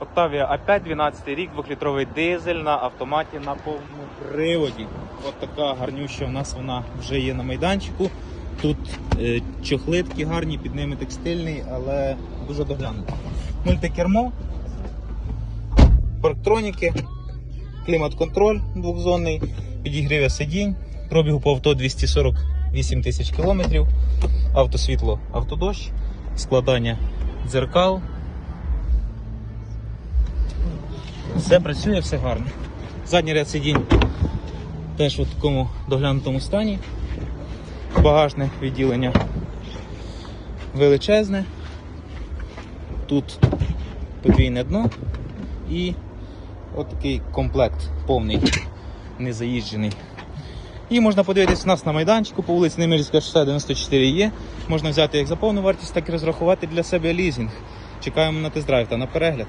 Octavia A5, 12 рік, 2-літровий дизель на автоматі на повному приводі. От така гарнюща у нас вона вже є на майданчику. Тут е, чохли гарні, під ними текстильний, але дуже доглянуто. Мультикермо, парктроніки, клімат-контроль двохзонний, підігріве сидінь, пробігу по авто 248 тисяч кілометрів, автосвітло, автодощ, складання дзеркал. Все працює, все гарно. Задній ряд сидінь теж у такому доглянутому стані. Багажне відділення величезне. Тут подвійне дно і отакий комплект повний, незаїжджений. І можна подивитися у нас на майданчику по вулиці Немирівська 694 є. Можна взяти як за повну вартість, так і розрахувати для себе лізинг. Чекаємо на тест-драйв та на перегляд.